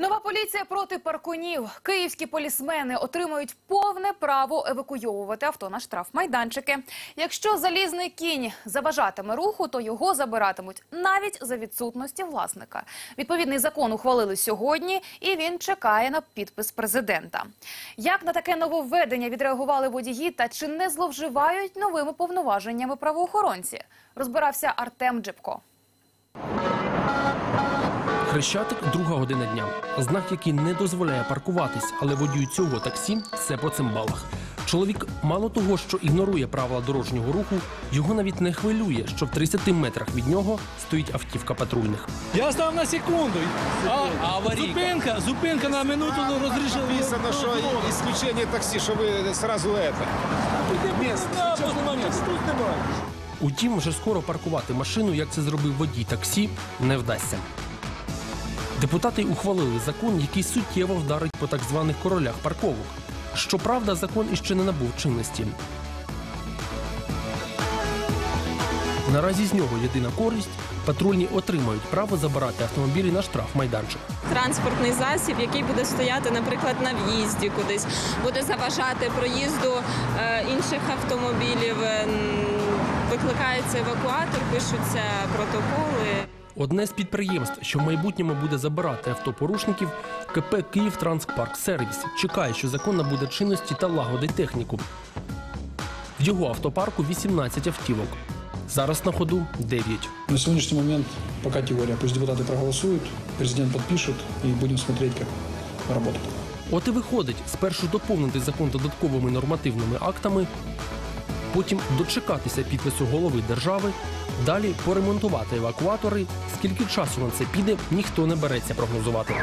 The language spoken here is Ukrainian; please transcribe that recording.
Нова поліція проти паркунів. Київські полісмени отримають повне право евакуйовувати авто на штрафмайданчики. Якщо залізний кінь заважатиме руху, то його забиратимуть навіть за відсутності власника. Відповідний закон ухвалили сьогодні, і він чекає на підпис президента. Як на таке нововведення відреагували водії та чи не зловживають новими повноваженнями правоохоронці? Розбирався Артем Джипко. Хрещатик друга година дня. Знак, який не дозволяє паркуватись, але водію цього таксі все по цимбалах. Чоловік мало того, що ігнорує правила дорожнього руху, його навіть не хвилює, що в 30 метрах від нього стоїть автівка патрульних. Я став на секунду. А, зупинка, зупинка на минуту розрішила. Написано, что исключение такси, что вы сразу это. Утім, вже скоро паркувати машину, як це зробив водій таксі, не вдасться. Депутати ухвалили закон, який суттєво вдарить по так званих королях парковок. Щоправда, закон іще не набув чинності. Наразі з нього єдина користь патрульні отримають право забирати автомобілі на штраф майданчик. транспортний засіб, який буде стояти, наприклад, на в'їзді кудись, буде заважати проїзду е, інших автомобілів. Викликається евакуатор, пишуться протоколи. Одне з підприємств, що в майбутньому буде забирати автопорушників, КП Київ Транспарк Сервіс чекає, що закон набуде чинності та лагодить техніку. В його автопарку 18 автівок. Зараз на ходу 9. На сегодняшний момент пока теория. Пусть депутаты проголосуют, президент подпишет и будем смотреть, как работать. От і виходить спершу доповнити закон додатковими нормативними актами, потім дочекатися підпису голови держави, далі поремонтувати евакуатори. Скільки часу на це піде, ніхто не береться прогнозувати.